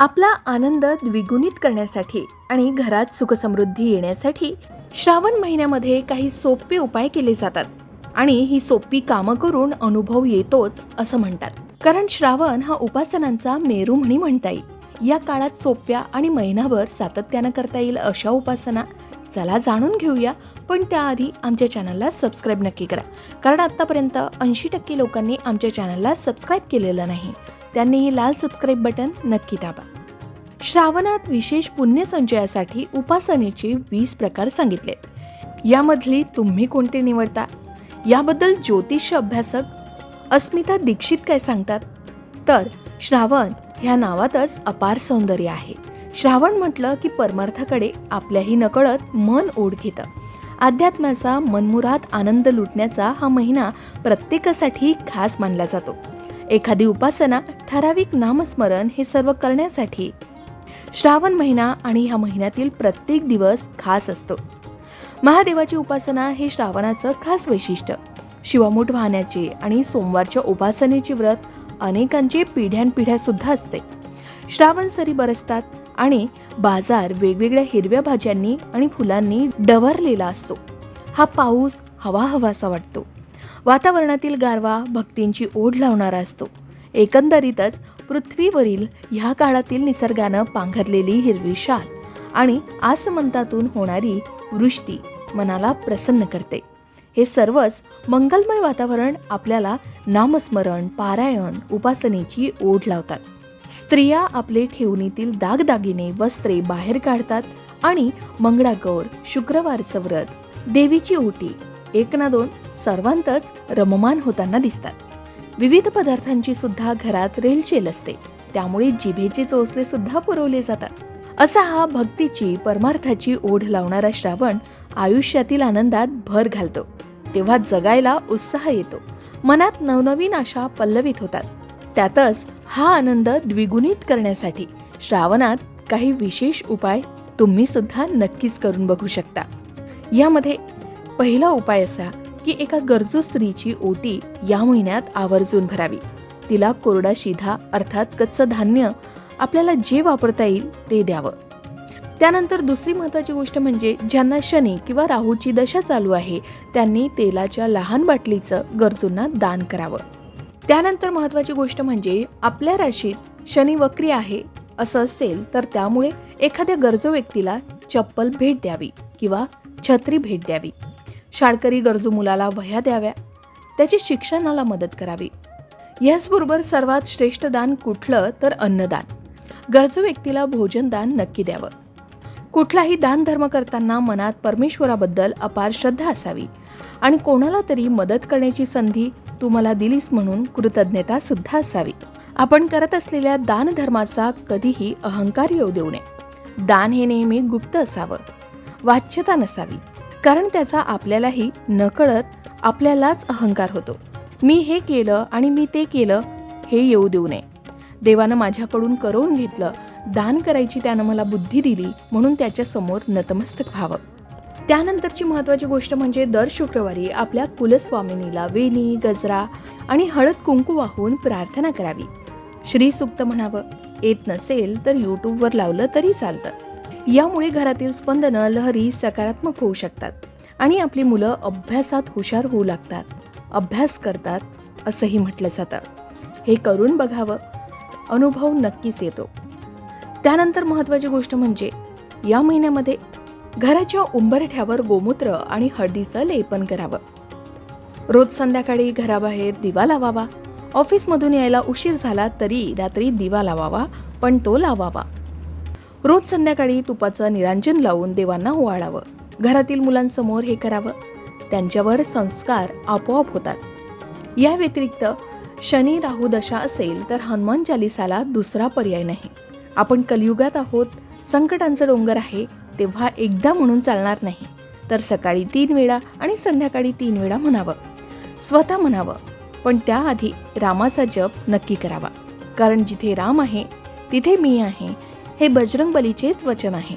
आपला आनंद द्विगुणित करण्यासाठी आणि घरात सुखसमृद्धी येण्यासाठी श्रावण महिन्यामध्ये काही सोपे उपाय केले जातात आणि ही सोपी कामं करून अनुभव येतोच असं म्हणतात. कारण श्रावण हा उपासनांचा मेरू म्हणी म्हणता येईल. या काळात सोप्या आणि महिनाभर सातत्यानं करता येईल अशा उपासना. चला जाणून घेऊया पण त्याआधी आमच्या चॅनलला सबस्क्राईब नक्की करा. कारण आत्तापर्यंत ऐंशी टक्के लोकांनी आमच्या चॅनलला सबस्क्राईब केलेलं नाही. त्यांनीही लाल सबस्क्राईब बटन नक्की दाबा. श्रावणात विशेष पुण्यसंचयासाठी उपासनेचे वीस प्रकार सांगितलेत यामधली तुम्ही कोणते निवडता? याबद्दल ज्योतिष अभ्यासक अस्मिता दीक्षित काय सांगतात? तर श्रावण ह्या नावातच अपार सौंदर्य आहे. श्रावण म्हटलं की परमार्थाकडे आपल्याही नकळत मन ओढ घेतं. अध्यात्माचा मनमुराद आनंद लुटण्याचा हा महिना प्रत्येकासाठी खास मानला जातो. एखादी उपासना ठराविक नामस्मरण हे सर्व करण्यासाठी. श्रावण महिना आणि ह्या महिन्यातील प्रत्येक दिवस खास असतो. महादेवाची उपासना हे श्रावणाचं खास वैशिष्ट्य. शिवामूठ वाहण्याचे आणि सोमवारच्या उपासनेचे व्रत अनेकांचे पिढ्यानपिढ्या सुद्धा असते. श्रावण सरी बरसतात आणि बाजार वेगवेगळ्या हिरव्या भाज्यांनी आणि फुलांनी डवरलेला असतो. हा पाऊस हवा हवासा वाटतो. वातावरणातील गारवा भक्तींची ओढ लावणारा असतो. एकंदरीतच पृथ्वीवरील ह्या काळातील निसर्गानं पांघरलेली हिरवी शाल आणि आसमंतातून होणारी वृष्टी मनाला प्रसन्न करते. हे सर्वच मंगलमय वातावरण आपल्याला नामस्मरण पारायण उपासनेची ओढ लावतात. स्त्रिया आपले ठेवणीतील दागदागिने वस्त्रे बाहेर काढतात आणि मंगळागौर शुक्रवारचं व्रत देवीची ओटी एक ना दोन सर्वांतच रममान होताना दिसतात. विविध पदार्थांची सुद्धा घरात रेलचेल असते. त्यामुळे जिभेचे चोचले सुद्धा पुरवले जातात. असा हा भक्तीची परमार्थाची ओढ लावणारा श्रावण आयुष्यातील आनंदात भर घालतो. तेव्हा जगायला उत्साह येतो. मनात नवनवीन आशा पल्लवित होतात. त्यातच हा आनंद द्विगुणित करण्यासाठी श्रावणात काही विशेष उपाय तुम्ही सुद्धा नक्कीच करून बघू शकता. यामध्ये पहिला उपाय असा की एका गरजू स्त्रीची ओटी या महिन्यात आवर्जून भरावी. तिला कोरडा शिधा अर्थात कच्चं धान्य आपल्याला जे वापरता येईल ते द्यावं. त्यानंतर दुसरी महत्त्वाची गोष्ट म्हणजे ज्यांना शनी किंवा राहूची दशा चालू आहे त्यांनी तेलाच्या लहान बाटलीचं गरजूंना दान करावं. त्यानंतर महत्त्वाची गोष्ट म्हणजे आपल्या राशीत शनी वक्री आहे असं असेल तर त्यामुळे एखाद्या गरजू व्यक्तीला चप्पल भेट द्यावी किंवा छत्री भेट द्यावी. शाळकरी गरजू मुलाला वह्या द्याव्या. त्याची शिक्षणाला मदत करावी. याचबरोबर सर्वात श्रेष्ठ दान कुठलं तर अन्नदान. गरजू व्यक्तीला भोजनदान नक्की द्यावं. कुठलाही दान धर्म करताना मनात परमेश्वराबद्दल अपार श्रद्धा असावी. आणि कोणाला तरी मदत करण्याची संधी तू मला दिलीस म्हणून कृतज्ञता सुद्धा असावी. आपण करत असलेल्या दानधर्माचा कधीही अहंकार येऊ देऊ नये. दान हे नेहमी गुप्त असावं. वाच्यता नसावी. कारण त्याचा आपल्यालाही नकळत आपल्यालाच अहंकार होतो. मी हे केलं आणि मी ते केलं हे येऊ देऊ नये. देवानं माझ्याकडून करवून घेतलं दान करायची त्यानं मला बुद्धी दिली म्हणून त्याच्यासमोर नतमस्तक व्हावं. त्यानंतरची महत्त्वाची गोष्ट म्हणजे दर शुक्रवारी आपल्या कुलस्वामिनीला वेणी गजरा आणि हळद कुंकू वाहून प्रार्थना करावी. श्रीसुक्त म्हणावं येत नसेल तर यूट्यूबवर लावलं तरी चालतं. यामुळे घरातील स्पंदनं लहरी सकारात्मक होऊ शकतात आणि आपली मुलं अभ्यासात हुशार होऊ लागतात. अभ्यास करतात असंही म्हटलं जातं. हे करून बघावं. अनुभव नक्कीच येतो. त्यानंतर महत्त्वाची गोष्ट म्हणजे या महिन्यामध्ये घराच्या उंबरठ्यावर गोमूत्र आणि हळदीचं लेपन करावं. रोज संध्याकाळी घराबाहेर दिवा लावावा. ऑफिसमधून यायला उशीर झाला तरी रात्री दिवा लावावा पण तो लावावा. रोज संध्याकाळी तुपाचं निरांजन लावून देवांना ओवाळावं. घरातील मुलांसमोर हे करावं. त्यांच्यावर संस्कार आपोआप होतात. या व्यतिरिक्त शनी राहू दशा असेल तर हनुमान चालिसाला दुसरा पर्याय नाही. आपण कलियुगात आहोत संकटांचं डोंगर आहे तेव्हा एकदा म्हणून चालणार नाही. तर सकाळी तीन वेळा आणि संध्याकाळी तीन वेळा म्हणावं. स्वतः म्हणावं पण त्याआधी रामाचा जप नक्की करावा. कारण जिथे राम आहे तिथे मी आहे हे बजरंग बलीचेच वचन आहे.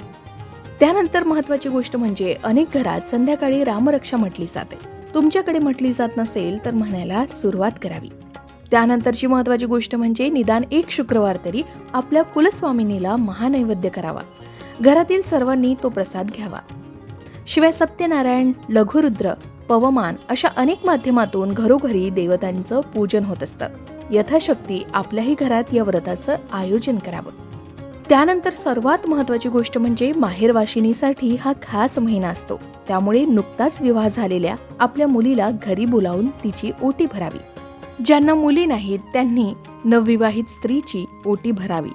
त्यानंतर महत्त्वाची गोष्ट म्हणजे अनेक घरात संध्याकाळी रामरक्षा म्हटली जाते. तुमच्याकडे म्हटली जात नसेल तर म्हणायला सुरुवात करावी. त्यानंतरची महत्त्वाची गोष्ट म्हणजे निदान एक शुक्रवार तरी आपल्या कुलस्वामिनीला महानैवेद्य करावा. घरातील सर्वांनी तो प्रसाद घ्यावा. शिवाय सत्यनारायण लघुरुद्र पवमान अशा अनेक माध्यमातून घरोघरी देवतांचं पूजन होत असतं. यथाशक्ती आपल्याही घरात या व्रताचं आयोजन करावं. त्यानंतर सर्वात महत्त्वाची गोष्ट म्हणजे माहेरवाशिनीसाठी हा खास महिना असतो. त्यामुळे नुकताच विवाह झालेल्या आपल्या मुलीला घरी बोलावून तिची ओटी भरावी. ज्यांना मुली नाहीत त्यांनी नवविवाहित स्त्रीची ओटी भरावी.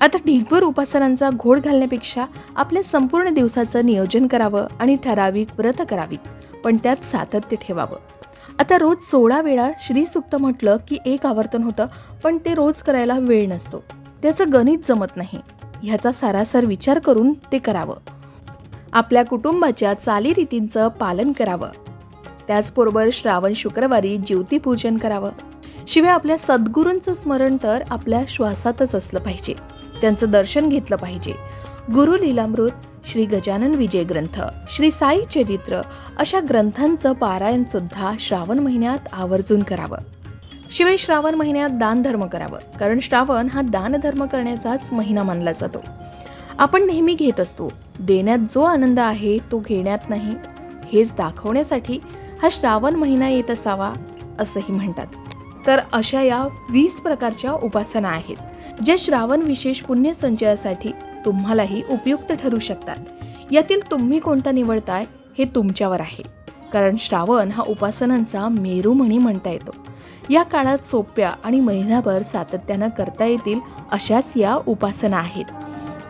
आता ढीगभर उपासनांचा घोड घालण्यापेक्षा आपल्या संपूर्ण दिवसाचं नियोजन करावं आणि ठराविक व्रत करावीत पण त्यात सातत्य ठेवावं. आता रोज सोळा वेळा श्रीसुक्त म्हटलं की एक आवर्तन होतं पण ते रोज करायला वेळ नसतो. त्याचं गणित जमत नाही. ह्याचा सारासार विचार करून ते करावं. आपल्या कुटुंबाच्या चालीरीतींचं पालन करावं. त्याचबरोबर श्रावण शुक्रवारी ज्योतिपूजन करावं. शिवाय आपल्या सद्गुरूंचं स्मरण तर आपल्या श्वासातच असलं पाहिजे. त्यांचं दर्शन घेतलं पाहिजे. गुरु लीलामृत श्री गजानन विजय ग्रंथ श्री साई चरित्र अशा ग्रंथांचं पारायण सुद्धा श्रावण महिन्यात आवर्जून करावं. शिवाय श्रावण महिन्यात दानधर्म करावं कारण श्रावण हा दानधर्म करण्याचाच महिना मानला जातो. आपण नेहमी घेत असतो देण्यात जो आनंद आहे तो घेण्यात नाही. हेच दाखवण्यासाठी हा श्रावण महिना येत असावा असंही म्हणतात. तर अशा या वीस प्रकारच्या उपासना आहेत ज्या श्रावण विशेष पुण्य संचयासाठी तुम्हालाही उपयुक्त ठरू शकतात. यातील तुम्ही कोणता निवडताय हे तुमच्यावर आहे कारण श्रावण हा उपासनांचा मेरू म्हणी म्हणता येतो. या काळात सोप्या आणि महिनाभर सातत्यानं करता येतील अशाच या उपासना आहेत.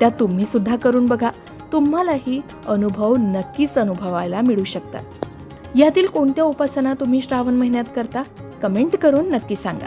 त्या तुम्ही सुद्धा करून बघा. तुम्हालाही अनुभव नक्कीच अनुभवायला मिळू शकतात. यातील कोणत्या उपासना तुम्ही श्रावण महिन्यात करता? कमेंट करून नक्की सांगा.